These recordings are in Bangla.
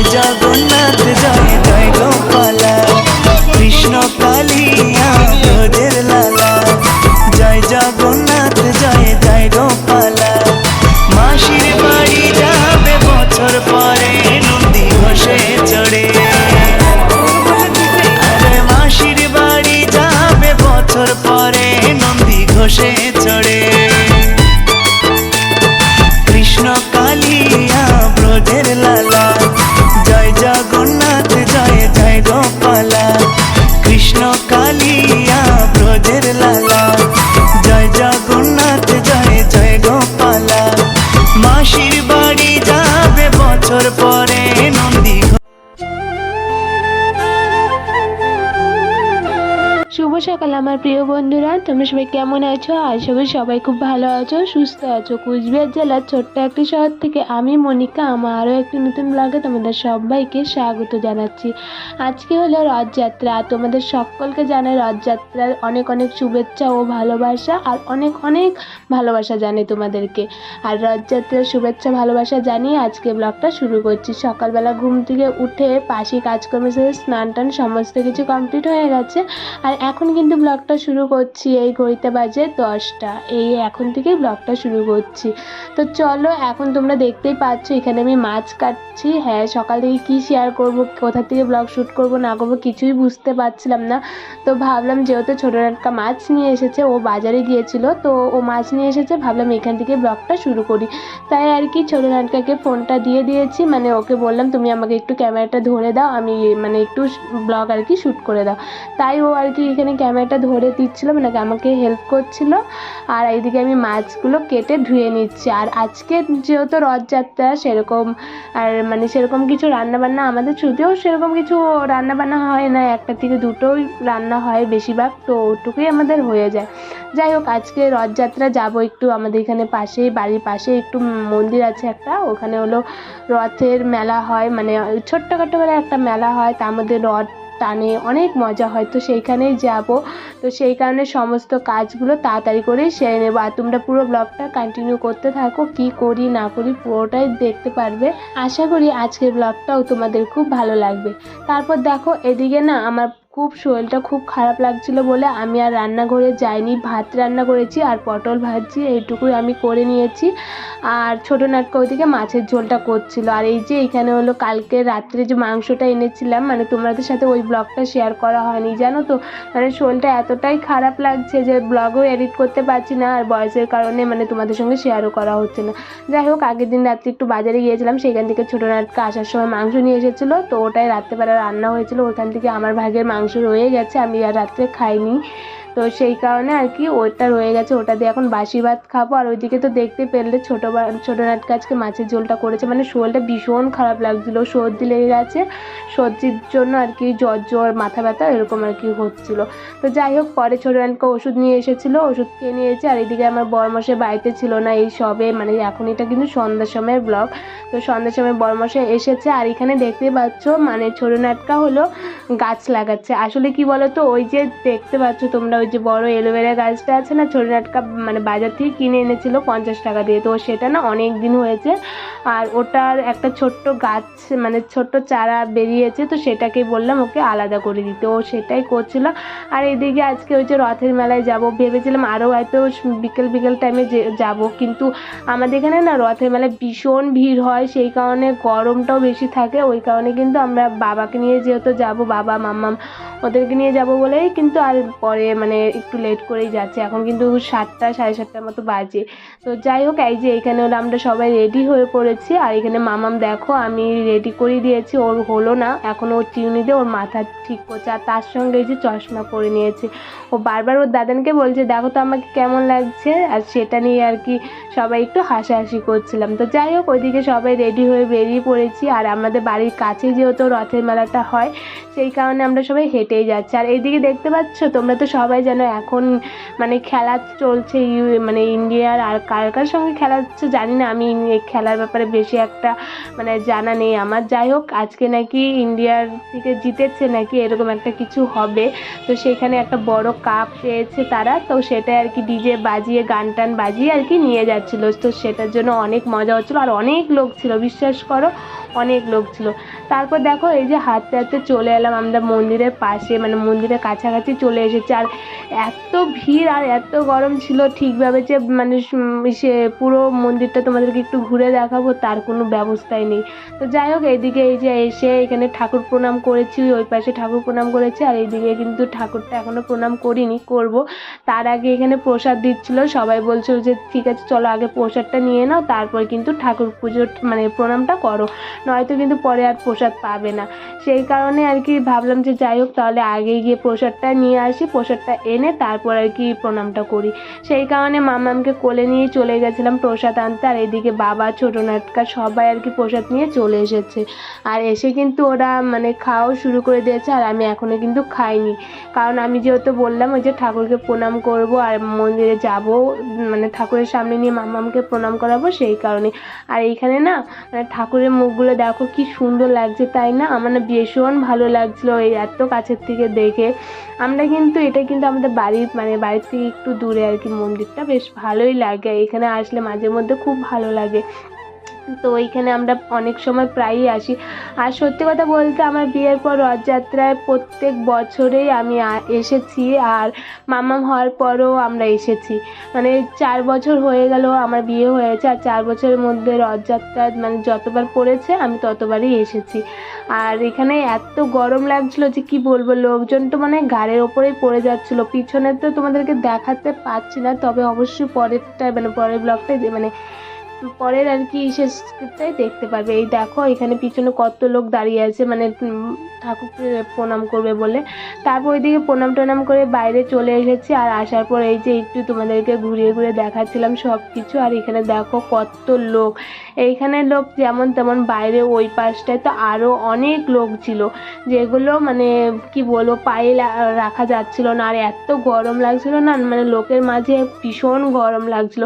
জয় জগন্নাথ আমার প্রিয় বন্ধুরা, তোমরা সবাই কেমন আছো? আশা করি সবাই খুব ভালো আছো, সুস্থ আছো। কুচবিহার জেলার ছোট্ট একটি শহর থেকে আমি মনিকা, আমার আরও একটি নতুন ব্লগে তোমাদের সবাইকে স্বাগত জানাচ্ছি। আজকে হলো রথযাত্রা। তোমাদের সকলকে জানাই রথযাত্রার অনেক অনেক শুভেচ্ছা ও ভালোবাসা আর অনেক অনেক ভালোবাসা জানে তোমাদেরকে। আর রথযাত্রার শুভেচ্ছা, ভালোবাসা জানিয়ে আজকে ব্লগটা শুরু করছি। সকালবেলা ঘুম থেকে উঠে পাশি কাজকর্মের সাথে স্নান টান সমস্ত কিছু কমপ্লিট হয়ে গেছে। আর এখন কিন্তু ব্লগটা শুরু করছি, এই ঘড়িতে বাজে দশটা। এই এখন থেকেই ব্লগটা শুরু করছি। তো চলো, এখন তোমরা দেখতেই পাচ্ছ, এখানে আমি মাছ কাটছি। হ্যাঁ সকাল থেকে কী শেয়ার করব, কোথা থেকে ব্লগ শ্যুট করব, না করব কিছুই বুঝতে পারছিলাম না। তো ভাবলাম, যেহেতু ছোটো একটা মাছ নিয়ে এসেছে, ও বাজারে গিয়েছিল, তো ও মাছ নিয়ে এসেছে, ভাবলাম এখান থেকে ব্লগটা শুরু করি। তাই আর কি ছোটো নাটকাকে ফোনটা দিয়ে দিয়েছি মানে ওকে বললাম, তুমি আমাকে একটু ক্যামেরাটা ধরে দাও, আমি মানে একটু ব্লগ আর কি শ্যুট করে দাও। তাই ও আর কি এখানে ক্যামেরাটা ধরে দিচ্ছিল মানে আমাকে হেল্প করছিল। আর এইদিকে আমি মাছগুলো কেটে ধুয়ে নিচ্ছি। আর আজকে যেহেতু রথযাত্রা, সেরকম আর মানে সেরকম কিছু রান্নাবান্না আমাদের ছুটিও সেরকম কিছু রান্নাবান্না হয় না। একটা থেকে দুটোই রান্না হয় বেশিরভাগ, তো ওটুকুই আমাদের হয়ে যায়। যাই হোক, আজকে রথযাত্রা যাব একটু আমাদের এখানে পাশেই, বাড়ির পাশে একটু মন্দির আছে একটা। ওখানে হলো রথের মেলা হয় মানে ছোট্টখাটো করে একটা মেলা হয়। তার মধ্যে রথ টানে, অনেক মজা হয়। তো সেইখানেই যাব। তো সেই কারণে সমস্ত কাজগুলো তাড়াতাড়ি করেই সেরে নেব। আর তোমরা পুরো ব্লগটা কন্টিনিউ করতে থাকো। কি করি, না করি পুরোটাই দেখতে পারবে। আশা করি আজকের ব্লগটাও তোমাদের খুব ভালো লাগবে। তারপর দেখো, এদিকে না আমার খুব শরীরটা খুব খারাপ লাগছিল বলে আমি আর রান্নাঘরে যাইনি, ভাত রান্না করেছি আর পটল ভাজি, এইটুকুই আমি করে নিয়েছি। আর ছোটো নাটকা ওইদিকে মাছের ঝোলটা করছিল। আর এই যে এখানে হলো কালকে রাত্রে যে মাংসটা এনেছিলাম মানে তোমাদের সাথে ওই ব্লগটা শেয়ার করা হয়নি, জানো তো? মানে শরীরটা এতটাই খারাপ লাগছে যে ব্লগও এডিট করতে পারছি না আর বয়সের কারণে মানে তোমাদের সঙ্গে শেয়ারও করা হচ্ছে না। যাই হোক, আগের দিন রাত্রে একটু বাজারে গিয়েছিলাম, সেখান থেকে ছোটো নাটকা আসার সময় মাংস নিয়ে এসেছিল, তো ওটাই রাত্রেবেলা রান্না হয়েছিল, ওখান থেকে আমার ভাগের মাংস রয়ে গেছে আমি আর রাত্রে খাইনি। তো সেই কারণে আর কি ওটা রয়ে গেছে, ওটা দিয়ে এখন বাসি ভাত খাব। আর ওইদিকে তো দেখতে পেলে ছোটো ছোটো নাটকা আজকে মাছের ঝোলটা করেছে। মানে শরীরটা ভীষণ খারাপ লাগছিল, সর্দি লেগে গেছে। সর্দির জন্য আর কি জ্বর জ্বর, মাথা ব্যথা এরকম আর কি হচ্ছিল। তো যাই হোক, পরে ছোটো নাটকা ওষুধ নিয়ে এসেছিল, ওষুধ খেয়ে নিয়েছে। আর এদিকে আমার বরমশাই বাড়িতে ছিল না এই সবে মানে এখন এটা কিন্তু সন্ধ্যার সময়ের ব্লগ। তো সন্ধ্যার সময় বরমশাই এসেছে। আর এখানে দেখতে পাচ্ছ মানে ছোটো নাটকা হলো গাছ লাগাচ্ছে। আসলে কি বলো তো ওই যে দেখতে পাচ্ছ তোমরা ওই যে বড় এলোভেরা গাছটা আছে না ছোটো নাটকা মানে বাজার থেকে কিনে এনেছিল পঞ্চাশ টাকা দিয়ে। তো সেটা না অনেক দিন হয়েছে। আর ওটার একটা ছোট্ট গাছ মানে ছোট্ট চারা বেরিয়েছে, তো সেটাকে বললাম ওকে আলাদা করে দিতে। ও সেটাই করছিল। আর এদিকে আজকে ওই যে রথের মেলায় যাব, ভেবেছিলাম আরও হয়তো বিকেল বিকেল টাইমে যাব। কিন্তু আমাদের এখানে না রথের মেলায় ভীষণ ভিড় হয়, সেই কারণে গরমটাও বেশি থাকে। ওই কারণে কিন্তু আমরা বাবাকে নিয়ে যেহেতু যাব, বাবা, মাম্মাম ওদেরকে নিয়ে যাব বলেই কিন্তু আর পরে মানে একটু লেট করেই যাচ্ছে। এখন কিন্তু সাতটা, সাড়ে সাতটার মতো বাজে। তো যাই হোক, এই যে এখানে ওরা আমরা সবাই রেডি হয়ে পড়েছি। আর এখানে মামাম দেখো, আমি রেডি করে দিয়েছি। ওর হলো না, এখন ওর চিউনি দিয়ে ওর মাথা ঠিক করছে। আর তার সঙ্গে এই যে চশমা করে নিয়েছে। ও বারবার ওর দাদানকে বলছে, দেখো তো আমাকে কেমন লাগছে? আর সেটা নিয়ে আর কি সবাই একটু হাসাহাসি করছিলাম। তো যাই হোক, ওইদিকে সবাই রেডি হয়ে বেরিয়ে পড়েছি। আর আমাদের বাড়ির কাছে যেহেতু রথের মেলাটা হয়, সেই কারণে আমরা সবাই হেঁটেই যাচ্ছি। আর এইদিকে দেখতে পাচ্ছ, তোমরা তো সবাই জানো এখন মানে খেলা চলছে মানে ইন্ডিয়ার আর কার কার সঙ্গে খেলা হচ্ছে জানি না। আমি খেলার ব্যাপারে বেশি একটা মানে জানা নেই আমার। যাই হোক, আজকে নাকি ইন্ডিয়ার থেকে জিতেছে নাকি এরকম একটা কিছু হবে। তো সেখানে একটা বড় কাপ পেয়েছে তারা। তো সেটা আর কি ডিজে বাজিয়ে, গান টান বাজিয়ে আর কি নিয়ে যাচ্ছিল তো সেটার জন্য অনেক মজা হচ্ছিল আর অনেক লোক ছিল, বিশ্বাস করো, অনেক লোক ছিল। তারপর দেখো এই যে হাঁটতে হাঁটতে চলে এলাম আমরা মন্দিরের পাশে মানে মন্দিরের কাছাকাছি চলে এসেছি। আর এত ভিড় আর এত গরম ছিল ঠিকভাবে যে মানে সে পুরো মন্দিরটা তোমাদেরকে একটু ঘুরে দেখাবো, তার কোনো ব্যবস্থাই নেই। তো যাই হোক, এইদিকে এই যে এসে এখানে ঠাকুর প্রণাম করেছি, ওই পাশে ঠাকুর প্রণাম করেছি। আর এইদিকে কিন্তু ঠাকুরটা এখনও প্রণাম করিনি, করব। তার আগে এখানে প্রসাদ দিচ্ছিল, সবাই বলছিল যে, ঠিক আছে, চলো আগে প্রসাদটা নিয়ে নাও, তারপর কিন্তু ঠাকুর পুজো মানে প্রণামটা করো। নয়তো কিন্তু পরে আর প্রসাদ পাবে না। সেই কারণে আর কি ভাবলাম যে যাই হোক, তাহলে আগে গিয়ে প্রসাদটা নিয়ে আসি, প্রসাদটা এনে তারপর আর কি প্রণামটা করি। সেই কারণে মামামকে কোলে নিয়ে চলে গেছিলাম প্রসাদ আনতে, আর এদিকে বাবা, ছোটো নাটকা সবাই আর কি প্রসাদ নিয়ে চলে এসেছে। আর এসে কিন্তু ওরা মানে খাওয়াও শুরু করে দিয়েছে, আর আমি এখনও কিন্তু খাইনি। কারণ আমি যেহেতু বললাম ওই যে ঠাকুরকে প্রণাম করব, আর মন্দিরে যাব মানে ঠাকুরের সামনে নিয়ে মামামকে প্রণাম করাবো সেই কারণে আর এইখানে না মানে ঠাকুরের মুখগুলো দেখো কি সুন্দর লাগছে, তাই না? আমার না ভীষণ ভালো লাগছিল এই এত কাছের থেকে দেখে। আমরা কিন্তু, এটা কিন্তু আমাদের বাড়ির মানে বাড়ির থেকে একটু দূরে আর কি মন্দিরটা, বেশ ভালোই লাগে। এখানে আসলে মাঝে মধ্যে খুব ভালো লাগে। তো এইখানে আমরা অনেক সময় প্রায়ই আসি। আর সত্যি কথা বলতে আমার বিয়ের পর রথযাত্রায় প্রত্যেক বছরেই আমি এসেছি আর মামাম হওয়ার পরও আমরা এসেছি। মানে চার বছর হয়ে গেল আমার বিয়ে হয়েছে আর চার বছরের মধ্যে রথযাত্রা মানে যতবার পড়েছে আমি ততবারই এসেছি। আর এখানে এত গরম লাগছিল যে কি বলব, লোকজন তো মানে গাড়ির ওপরেই পড়ে যাচ্ছিল। পিছনে তো তোমাদেরকে দেখাতে পারছি না, তবে অবশ্যই পরেরটা মানে পরের ব্লগটাই মানে পরের আর কি শেষটাই দেখতে পারবে। এই দেখো এখানে পিছনে কত লোক দাঁড়িয়ে আছে মানে উম, ঠাকুরকে প্রণাম করবে বলে। তারপর ওইদিকে প্রণাম টনাম করে বাইরে চলে এসেছি আর আসার পর এই যে একটু তোমাদেরকে ঘুরিয়ে ঘুরে দেখাচ্ছিলাম সব কিছু আর এখানে দেখো কত লোক। এইখানে লোক যেমন তেমন বাইরে ওই পাশটায় তো আরও অনেক লোক ছিল যেগুলো মানে কি বলব পায়ে রাখা যাচ্ছিল না। আর এত গরম লাগছিল না মানে লোকের মাঝে ভীষণ গরম লাগছিল।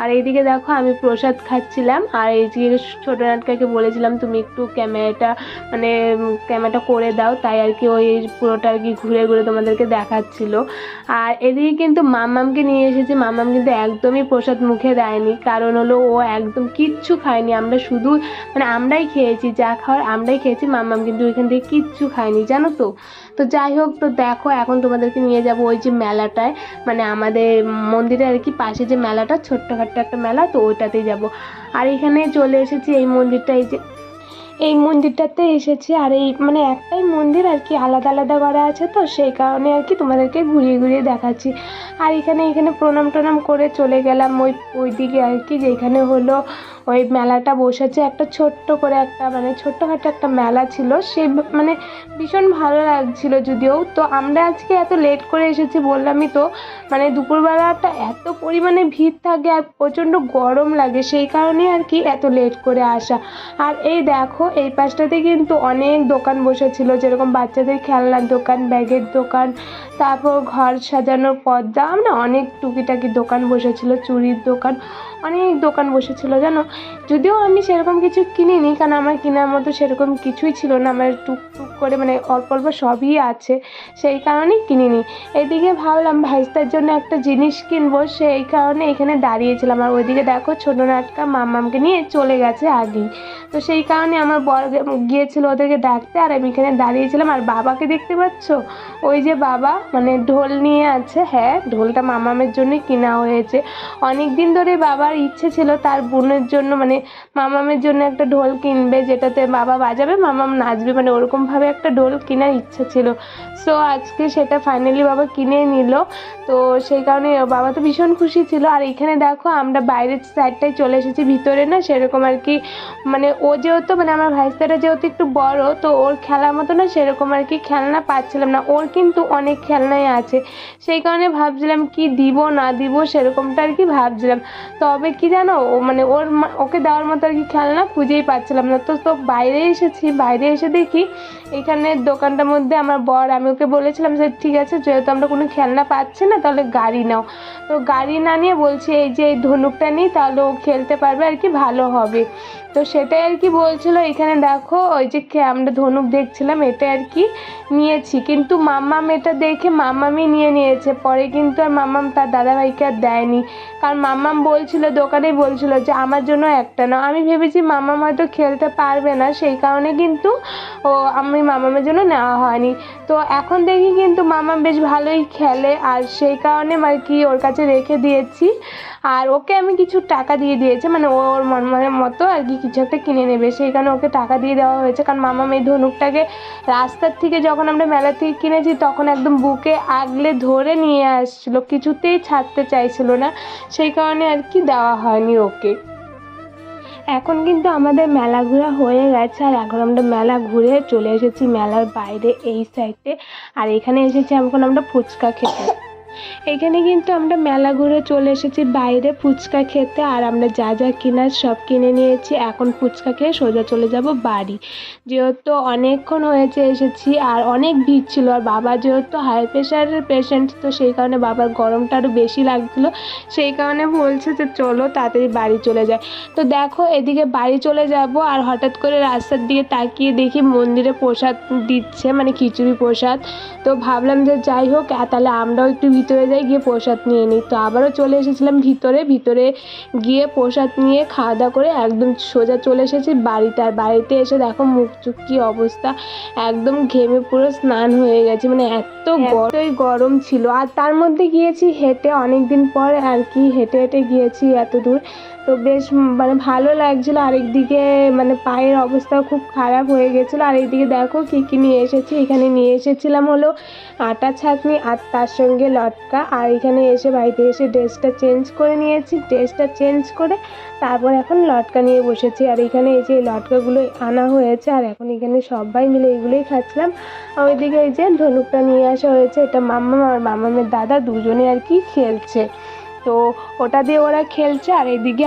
আর এইদিকে দেখো আমি প্রসাদ খাচ্ছিলাম। আর এইদিকে ছোটো নাটকাকে বলেছিলাম, তুমি একটু ক্যামেরাটা মানে ক্যামেরাটা করে দাও। তাই আর কি ওই পুরোটা আর কি ঘুরে ঘুরে তোমাদেরকে দেখাচ্ছিল। আর এদিকে কিন্তু মামামকে নিয়ে এসেছি। মামাম কিন্তু একদমই প্রসাদ মুখে দেয়নি। কারণ হলো ও একদম কিচ্ছু খায়নি। আমরা শুধু মানে আমরাই খেয়েছি যা খাওয়ার, আমরাই খেয়েছি। মামাম কিন্তু ওইখান থেকে কিচ্ছু খায়নি, জানো তো? তো যাই হোক, তো দেখো এখন তোমাদেরকে নিয়ে যাব ওই যে মেলাটায়। মানে আমাদের মন্দিরে আর কি পাশে যে মেলাটা, ছোট্টখাট্ট একটা মেলা, তো ওইটাতেই যাব। আর এখানে চলে এসেছি এই মন্দিরটা, এই যে এই মন্দিরটাতে এসেছি। আর এই মানে একটাই মন্দির আর কি আলাদা আলাদা করা আছে তো, সেই কারণে আর কি তোমাদেরকে ঘুরিয়ে ঘুরিয়ে দেখাচ্ছি। আর এখানে এখানে প্রণাম টনাম করে চলে গেলাম ওই ওইদিকে আর কি, যেখানে হলো ওই মেলাটা বসেছে, একটা ছোট্ট করে একটা মানে ছোট্টখাটো একটা মেলা ছিল। সে মানে ভীষণ ভালো লাগছিল যদিও। তো আমরা আজকে এত লেট করে এসেছি বললামই তো মানে দুপুরবেলাটা এত পরিমাণে ভিড় থাকে আর প্রচণ্ড গরম লাগে, সেই কারণে আর কি এত লেট করে আসা। আর এই দেখো, এই পাশটাতে কিন্তু অনেক দোকান বসেছিল, যেরকম বাচ্চাদের খেলনার দোকান, ব্যাগের দোকান, তারপর ঘর সাজানোর পর্দা, আমরা অনেক টুকিটাকি দোকান বসেছিল চুড়ির দোকান। অনেক দোকান বসেছিল, জানো? যদিও আমি সেরকম কিছু কিনিনি, কারণ আমার কেনার মতো সেরকম কিছুই ছিল না। আমার টুকটুক করে মানে অল্প অল্প সবই আছে, সেই কারণেই কিনিনি। এদিকে ভাবলাম, ভাইস্তার জন্য একটা জিনিস কিনবো, সেই কারণে এখানে দাঁড়িয়েছিলাম। আর ওইদিকে দেখো, ছোটো নাটকা মামামকে নিয়ে চলে গেছে আগেই তো সেই কারণে আমার বর গিয়েছিল ওদেরকে ডাকতে, আর আমি এখানে দাঁড়িয়েছিলাম। আর বাবাকে দেখতে পাচ্ছ? ওই যে বাবা মানে ঢোল নিয়ে আছে হ্যাঁ ঢোলটা মামামের জন্যই কেনা হয়েছে। অনেক দিন ধরে বাবার ইচ্ছে ছিল তার বোনের জন্য মানে মামামের জন্য একটা ঢোল কিনবে, যেটাতে বাবা বাজাবে, মামাম নাচবে মানে ওরকমভাবে একটা ঢোল কেনার ইচ্ছা ছিল। সো আজকে সেটা ফাইনালি বাবা কিনে নিল। তো সেই কারণে বাবা তো ভীষণ খুশি ছিল। আর এখানে দেখো, আমরা বাইরের সাইডটায় চলে এসেছি, ভিতরে না সেরকম আর কি মানে ও যেহেতু মানে আমার ভাইস্তাটা যেহেতু একটু বড়, তো ওর খেলার মতো না সেরকম আর কি খেলনা পাচ্ছিলাম না। ওর কিন্তু অনেক খেলনাই আছে। সেই কারণে ভাবছিলাম কি দিব, না দিব সেরকমটা আর কি ভাবছিলাম। তবে কি জানো মানে ওর মা- ওকে দেওয়ার মতো আর কি খেলনা খুঁজেই পাচ্ছিলাম না। তো তো বাইরে এসেছি, বাইরে এসে দেখি এখানে দোকানটার মধ্যে আমার বর, আমি ওকে বলেছিলাম যে ঠিক আছে, যেহেতু আমরা কোনো খেলনা পাচ্ছি না, তাহলে গাড়ি নাও। তো গাড়ি না নিয়ে বলছি, এই যে এই ধনুকটা নিই তাহলে ও খেলতে পারবে আর কি, ভালো হবে। তো সেটাই আর কি বলছিল, এখানে দেখো, ওই যে আমরা ধনুক দেখছিলাম এটা আর কি নিয়েছি। কিন্তু মাম্মাম এটা দেখে মাম্মামই নিয়ে নিয়েছে। পরে কিন্তু আর মাম্মাম তার দাদাভাইকে আর দেয়নি। কারণ মাম্মাম বলছিল, দোকানেই বলছিল যে, আমার জন্য একটা না আমি ভেবেছি মাম্মাম হয়তো খেলতে পারবে না। সেই কারণে কিন্তু ও, আমি মামামের জন্য নেওয়া হয়নি। তো এখন দেখি কিন্তু মামাম বেশ ভালোই খেলে। আর সেই কারণে আর কি ওর কাছে রেখে দিয়েছি। আর ওকে আমি কিছু টাকা দিয়ে দিয়েছি মানে ওর মন মনের মতো আর কি কিছু একটা কিনে নেবে। সেই কারণে ওকে টাকা দিয়ে দেওয়া হয়েছে, কারণ মামাম এই ধনুকটাকে রাস্তার থেকে যখন আমরা মেলা থেকে কিনেছি, তখন একদম বুকে আগলে ধরে নিয়ে আসছিল, কিছুতেই ছাড়তে চাইছিল না। সেই কারণে আর কি দেওয়া হয়নি ওকে। এখন কিন্তু আমাদের মেলা ঘোরা হয়ে গেছে, আর এখন আমরা মেলা ঘুরে চলে এসেছি মেলার বাইরে এই সাইডে আর এখানে এসেছি এখন আমরা ফুচকা খেতে। এখানে কিন্তু আমরা মেলা ঘুরে চলে এসেছি। বাইরে ফুচকা খেতে আর আমরা যা যা কেনার সব কিনে নিয়েছি। এখন ফুচকা খেয়ে সোজা চলে যাব বাড়ি। যেহেতু অনেকক্ষণ হয়েছে এসেছি আর অনেক ভিড় ছিল। আর বাবা যেহেতু হাই প্রেশারের পেশেন্ট তো সেই কারণে বাবার গরমটা আরও বেশি লাগছিল। সেই কারণে বলছে যে, চলো তাড়াতাড়ি বাড়ি চলে যায় তো দেখো, এদিকে বাড়ি চলে যাব আর হঠাৎ করে রাস্তার দিকে তাকিয়ে দেখি মন্দিরে প্রসাদ দিচ্ছে মানে খিচুড়ি প্রসাদ। তো ভাবলাম যে, যাই হোক তাহলে আমরাও একটু ভিতরে যাই গিয়ে প্রসাদ নিয়ে নিই। তো আবারও চলে এসেছিলাম ভিতরে ভিতরে গিয়ে প্রসাদ নিয়ে খাওয়া দাওয়া করে একদম সোজা চলে এসেছি বাড়িতে। আর বাড়িতে এসে দেখো মুখ চুখ কী অবস্থা একদম ঘেমে পুরো স্নান হয়ে গেছে। মানে এত এতই গরম ছিল। আর তার মধ্যে গিয়েছি হেঁটে অনেক দিন পর আর কি হেঁটে হেঁটে গিয়েছি এত দূর। তো বেশ মানে ভালো লাগছিল। আরেকদিকে মানে পায়ের অবস্থাও খুব খারাপ হয়ে গেছিল। আর এইদিকে দেখো কী কী নিয়ে এসেছি। এখানে নিয়ে এসেছিলাম হলো আটা ছাঁকনি আর তার সঙ্গে লটকা আর এখানে এসে বাড়িতে এসে ড্রেসটা চেঞ্জ করে নিয়েছি। ড্রেসটা চেঞ্জ করে তারপর এখন লটকা নিয়ে বসেছি। আর এখানে এই যে লটকাগুলো আনা হয়েছে, আর এখন এখানে সবাই মিলে এগুলোই খাচ্ছিলাম। আর ওইদিকে এই যে ধনুকটা নিয়ে আসা হয়েছে, এটা মাম্মা আর মাম্মামের দাদা দুজনে আর কি খেলছে। তো ওটা দিয়ে ওরা খেলছে, আর এদিকে